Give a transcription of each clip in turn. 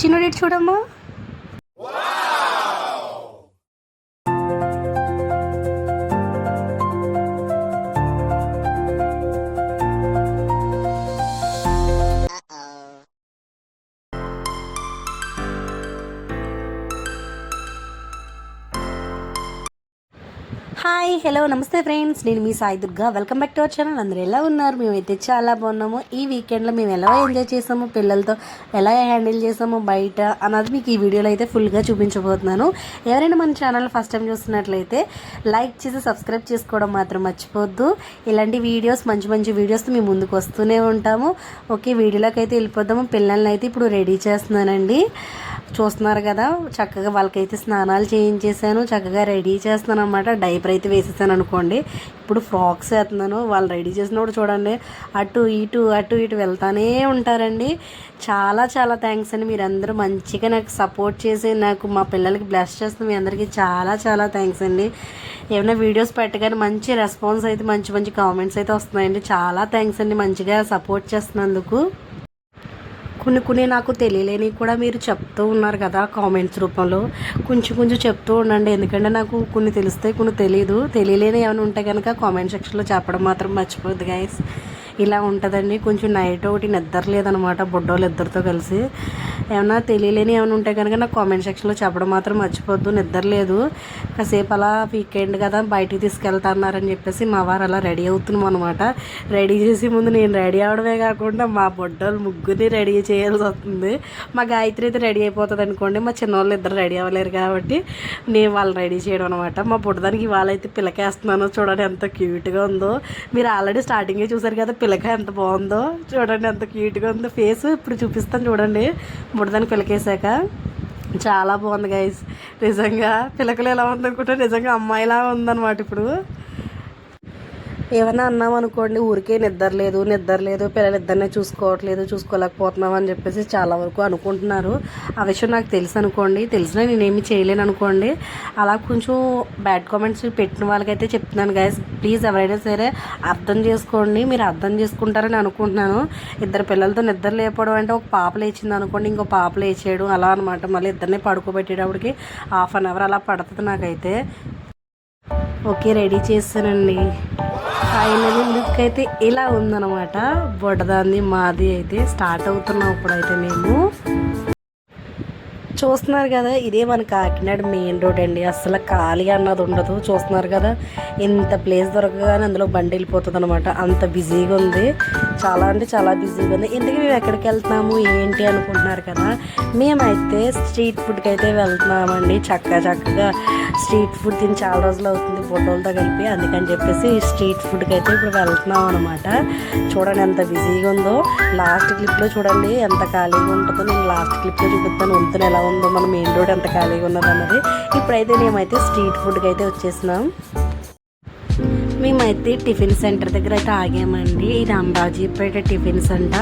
చిన్న డేట్ చూడమ్మా. Hi hello నమస్తే ఫ్రెండ్స్. నేను మీ Sai Durga. Welcome back to our channel. అందరూ ఎలా ఉన్నారు? మేమైతే చాలా బాగున్నాము. ఈ వీకెండ్లో మేము ఎలా ఎంజాయ్ చేసాము? పిల్లలతో ఎలా హ్యాండిల్ చేసాము? బయట అన్నది మీకు ఈ వీడియోలో అయితే ఫుల్గా చూపించబోతున్నాను. ఎవరైనా మన ఛానల్ ఫస్ట్ టైం చూస్తున్నట్లయితే లైక్ చేసి సబ్స్క్రైబ్ చేసుకోవడం మాత్రం మర్చిపోద్దు. ఇలాంటి వీడియోస్ మంచి మంచి వీడియోస్ మేము ముందుకు వస్తూనే ఉంటాము. ఓకే వీడియోలోకి అయితే వెళ్ళిపోదాము. పిల్లల్ని అయితే ఇప్పుడు రెడీ చేస్తున్నానండి. చూస్తున్నారు కదా చక్కగా వాళ్ళకైతే స్నానాలు చేయించేసాను చక్కగా రెడీ చేస్తున్నాను అనమాట డైపర్ అయితే వేసేసాను అనుకోండి. ఇప్పుడు ఫ్రాక్స్ వేస్తున్నాను వాళ్ళు రెడీ చేసినప్పుడు చూడండి అటు ఇటు అటు ఇటు వెళ్తానే ఉంటారండి. చాలా చాలా థ్యాంక్స్ అండి. మీరందరూ మంచిగా నాకు సపోర్ట్ చేసి నాకు మా పిల్లలకి బ్లెస్ చేస్తున్న మీ అందరికీ చాలా చాలా థ్యాంక్స్ అండి. ఏమైనా వీడియోస్ పెట్టగానే మంచి రెస్పాన్స్ అయితే మంచి మంచి కామెంట్స్ అయితే వస్తున్నాయండి. చాలా థ్యాంక్స్ అండి మంచిగా సపోర్ట్ చేస్తున్నందుకు. కొన్ని కొన్ని నాకు తెలియలేని కూడా మీరు చెప్తూ ఉన్నారు కదా కామెంట్స్ రూపంలో. కొంచెం కొంచెం చెప్తూ ఉండండి. ఎందుకంటే నాకు కొన్ని తెలుస్తాయి కొన్ని తెలియదు తెలియలేని ఏమైనా ఉంటే కనుక కామెంట్ సెక్షన్లో చెప్పడం మాత్రం మర్చిపోద్ది గైస్ ఇలా ఉంటుందండి. కొంచెం నైట్ ఒకటి నిద్ర లేదనమాట. బుడ్డోళ్ళు ఇద్దరితో కలిసి. ఏమన్నా తెలియలేని ఏమైనా ఉంటే కనుక నాకు కామెంట్ సెక్షన్లో చెప్పడం మాత్రం మర్చిపోద్దు. నిద్ర లేదు. కాసేపు అలా వీకెండ్ కదా బయటికి తీసుకెళ్తాన్నారని చెప్పేసి మా వారు అలా రెడీ అవుతున్నాం అనమాట రెడీ చేసే ముందు నేను రెడీ అవడమే కాకుండా మా బొడ్డోళ్ళు ముగ్గురిని రెడీ చేయాల్సి వస్తుంది. మా గాయత్రి అయితే రెడీ అయిపోతుంది అనుకోండి. మా చిన్నవాళ్ళు ఇద్దరు రెడీ అవ్వలేరు కాబట్టి నేను వాళ్ళని రెడీ చేయడం అనమాట మా బుడ్డదానికి వాళ్ళైతే పిల్లకేస్తున్నాను చూడండి ఎంత క్యూట్గా ఉందో. మీరు ఆల్రెడీ స్టార్టింగే చూసారు కదా పిలక ఎంత బాగుందో. చూడండి ఎంత క్యూట్గా ఉందో. ఫేస్ ఇప్పుడు చూపిస్తాను చూడండి. బుడదని పిలకేశాక. చాలా బాగుంది గైస్ నిజంగా పిలకలు ఎలా ఉందనుకుంటే నిజంగా అమ్మాయిలా ఉందన్నమాట ఇప్పుడు. ఏమైనా అన్నాం అనుకోండి ఊరికే నిద్ర లేదు నిద్ర లేదు పిల్లలు ఇద్దరినే చూసుకోవట్లేదు చూసుకోలేకపోతున్నాం అని చెప్పేసి చాలా వరకు అనుకుంటున్నారు. ఆ విషయం నాకు తెలుసు అనుకోండి తెలిసినా నేనేమి చేయలేను అనుకోండి. అలా కొంచెం బ్యాడ్ కామెంట్స్ పెట్టిన వాళ్ళకైతే చెప్తున్నాను గైస్ ప్లీజ్ ఎవరైనా సరే అర్థం చేసుకోండి. మీరు అర్థం చేసుకుంటారని అనుకుంటున్నాను. ఇద్దరు పిల్లలతో నిద్ర లేకపోవడం అంటే ఒక పాప లేచింది అనుకోండి ఇంకో పాప లేచేయడం అలా అనమాట మళ్ళీ ఇద్దరిని పడుకోబెట్టేటప్పటికి హాఫ్ అన్ అవర్ అలా పడుతుంది నాకైతే. ఓకే రెడీ చేస్తానండి. ఫైనల్ లుక్ అయితే ఇలా ఉందనమాట బొడదాన్ని మాది అయితే స్టార్ట్ అవుతున్నాం ఇప్పుడైతే మేము. చూస్తున్నారు కదా ఇదే మన కాకినాడ మెయిన్ రోడ్ అండి. అసలు ఖాళీ అన్నది ఉండదు. చూస్తున్నారు కదా ఇంత ప్లేస్ దొరకగానే అందులో బండి వెళ్ళిపోతుంది అనమాట అంత బిజీగా ఉంది. చాలా అంటే చాలా బిజీగా ఉంది. ఇంతకీ మేము ఎక్కడికి వెళ్తున్నాము? ఏంటి అనుకుంటున్నారు కదా మేమైతే స్ట్రీట్ ఫుడ్కి అయితే వెళ్తున్నామండి. చక్కగా చక్కగా స్ట్రీట్ ఫుడ్ తిని చాలా రోజులు అవుతుంది ఫోటోలతో కలిపి. అందుకని చెప్పేసి స్ట్రీట్ ఫుడ్కి అయితే ఇప్పుడు వెళ్తున్నాం అనమాట చూడండి ఎంత బిజీగా ఉందో. లాస్ట్ క్లిప్లో చూడండి ఎంత ఖాళీగా ఉంటుందో. నేను లాస్ట్ క్లిప్లో చూపిస్తాను. వంతున ఎలా ఉందో. మన మెయిన్ రోడ్ ఎంత ఖాళీగా ఉన్నదన్నది. ఇప్పుడైతే మేమైతే స్ట్రీట్ ఫుడ్కి అయితే వచ్చేసినాం. మేమైతే టిఫిన్ సెంటర్ దగ్గర అయితే ఆగామండి. ఇది అంబాజీపేట టిఫిన్స్ అంట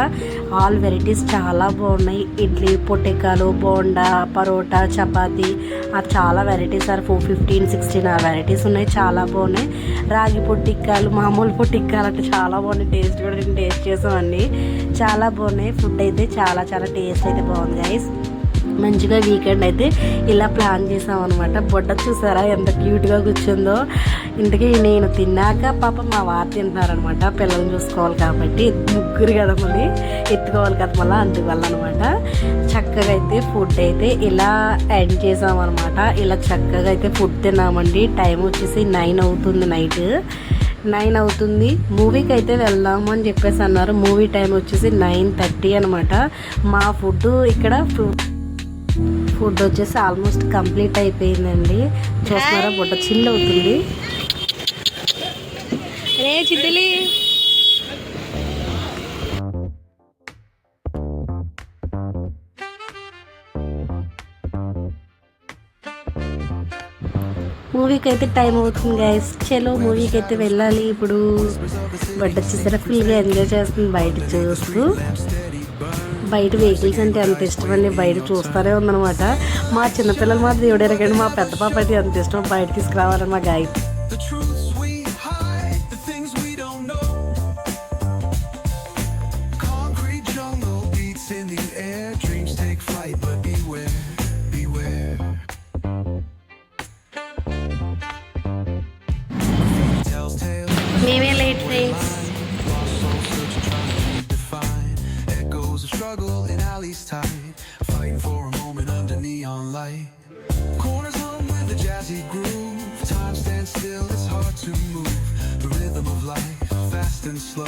ఆల్ వెరైటీస్ చాలా బాగున్నాయి. ఇడ్లీ పొటికాలు బోండా పరోటా చపాతీ. అది చాలా varieties or four fifteen sixteen ఆ వెరైటీస్ ఉన్నాయి. చాలా బాగున్నాయి. రాగి పొట్టిక్కాలు మామూలు పొట్టిక్కాలు అంటే చాలా బాగున్నాయి. టేస్ట్ కూడా నేను టేస్ట్ చేసామండి చాలా బాగున్నాయి. ఫుడ్ అయితే చాలా చాలా టేస్ట్ అయితే బాగుంది గైస్ మంచిగా వీకెండ్ అయితే ఇలా ప్లాన్ చేసాం అనమాట బొడ్డ చూసారా ఎంత క్యూట్గా కూర్చుందో. ఇంతకీ నేను తిన్నాక పాప మా వారు తింటున్నారనమాట. పిల్లల్ని చూసుకోవాలి కాబట్టి ముగ్గురు కదా మళ్ళీ ఎత్తుకోవాలి కదా మళ్ళీ అందువల్ల అనమాట చక్కగా అయితే ఫుడ్ అయితే ఇలా ఎండ్ చేసామన్నమాట ఇలా చక్కగా అయితే ఫుడ్ తిన్నామండి. టైం వచ్చేసి నైన్ అవుతుంది నైట్ నైన్ అవుతుంది. మూవీకి అయితే వెళ్దాము అని చెప్పేసి అన్నారు. మూవీ టైం వచ్చేసి నైన్ థర్టీ అనమాట. మా ఫుడ్ ఇక్కడ ఫుడ్ వచ్చేసి ఆల్మోస్ట్ కంప్లీట్ అయిపోయిందండి. చూస్తున్నారా? బుట్ట చిల్ అవుతుంది రే చిద్దిలి? మూవీకి అయితే టైం అవుతుంది గైస్ చలో మూవీకి అయితే వెళ్ళాలి. ఇప్పుడు బట్ వచ్చేసరికి ఫుల్గా ఎంజాయ్ చేస్తుంది బయట చూస్తూ. బయట వెహికల్స్ అంటే ఎంత ఇష్టం అండి. బయట చూస్తూనే ఉందనమాట మా చిన్నపిల్లలు మాత్రం దేవుడు ఎరగండి మా పెద్ద పాప అయితే ఎంత ఇష్టం బయట తీసుకురావాలని మా Gayatri played. Struggle in alleys tight, fighting for a moment under neon light. Corners with the jazzy groove. Time stands still, it's hard to move. The rhythm of life, fast and slow.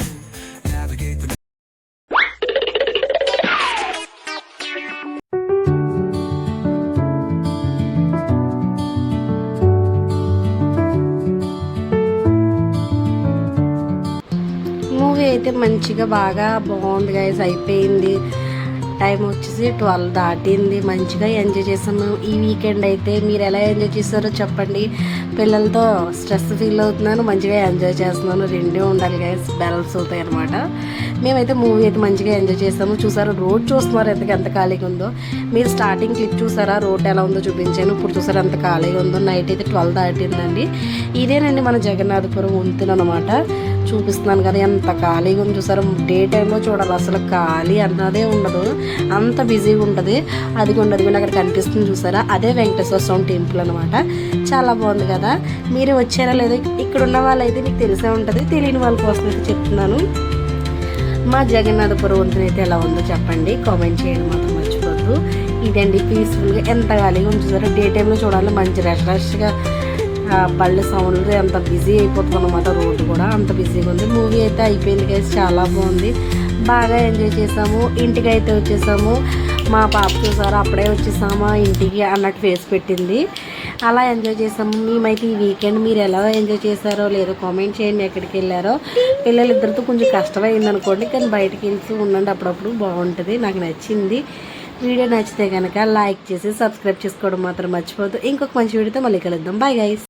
అయితే మంచిగా బాగా బాగుంది guys అయిపోయింది. Time వచ్చేసి twelve దాటింది. మంచిగా enjoy చేసాము. ఈ వీకెండ్ అయితే మీరు ఎలా ఎంజాయ్ చేశారో చెప్పండి. పిల్లలతో స్ట్రెస్ ఫీల్ అవుతున్నాను. మంచిగా ఎంజాయ్ చేస్తున్నాను. రెండే ఉండాలి గైస్ బ్యాలెన్స్ అవుతాయి అనమాట మేమైతే మూవీ అయితే మంచిగా ఎంజాయ్ చేస్తాము చూసారు? రోడ్ చూస్తున్నారు ఎంతకి ఎంత ఖాళీగా ఉందో. మీరు స్టార్టింగ్ క్లిప్ చూసారా? రోడ్ ఎలా ఉందో చూపించాను. ఇప్పుడు చూసారు ఎంత ఖాళీగా ఉందో. నైట్ అయితే ట్వెల్వ్ దాటిందండి. ఇదేనండి మన జగన్నాథపురం వంతెన అనమాట చూపిస్తున్నాను కదా ఎంత ఖాళీగా ఉంది చూసారు? డే టైంలో చూడాలి అసలు ఖాళీ అన్నదే ఉండదు. అంత బిజీగా ఉంటుంది. అది ఉండదు కూడా అక్కడ కనిపిస్తుంది చూసారా? అదే వెంకటేశ్వర స్వామి టెంపుల్ అనమాట చాలా బాగుంది కదా? మీరు వచ్చారా లేదో? ఇక్కడ ఉన్న వాళ్ళైతే మీకు తెలిసే ఉంటుంది. తెలియని వాళ్ళ కోసం అయితే చెప్తున్నాను. మా జగన్నాథపుర వంతెన అయితే ఎలా ఉందో చెప్పండి. కామెంట్ చేయడం మాత్రం మర్చిపోద్దు ఇదండి పీస్ఫుల్గా ఎంత ఖాళీగా ఉంది చూసారా? డే టైంలో చూడాలి మంచి రష్ రష్గా పళ్ళ బళ్ళు సౌండ్ బిజీ అయిపోతుంది అనమాట రోడ్డు కూడా అంత బిజీగా ఉంది. మూవీ అయితే అయిపోయింది గైస్ చాలా బాగుంది. బాగా ఎంజాయ్ చేసాము ఇంటికి అయితే వచ్చేసాము. మా పాప చూసారు అప్పుడే వచ్చేసామా ఇంటికి అన్నట్టు ఫేస్ పెట్టింది. అలా ఎంజాయ్ చేసాము మేమైతే ఈ వీకెండ్ మీరు ఎలా ఎంజాయ్ చేశారో లేదో కామెంట్ చేయండి ఎక్కడికి వెళ్ళారో. పిల్లలిద్దరితో కొంచెం కష్టమైంది అనుకోండి కానీ బయటికి వెళ్తూ ఉండండి అప్పుడప్పుడు బాగుంటుంది. నాకు నచ్చింది. వీడియో నచ్చితే కనుక లైక్ చేసి సబ్స్క్రైబ్ చేసుకోవడం మాత్రం మర్చిపోద్దు ఇంకొక మంచి వీడియోతో మళ్ళీ కలుద్దాం. Bye guys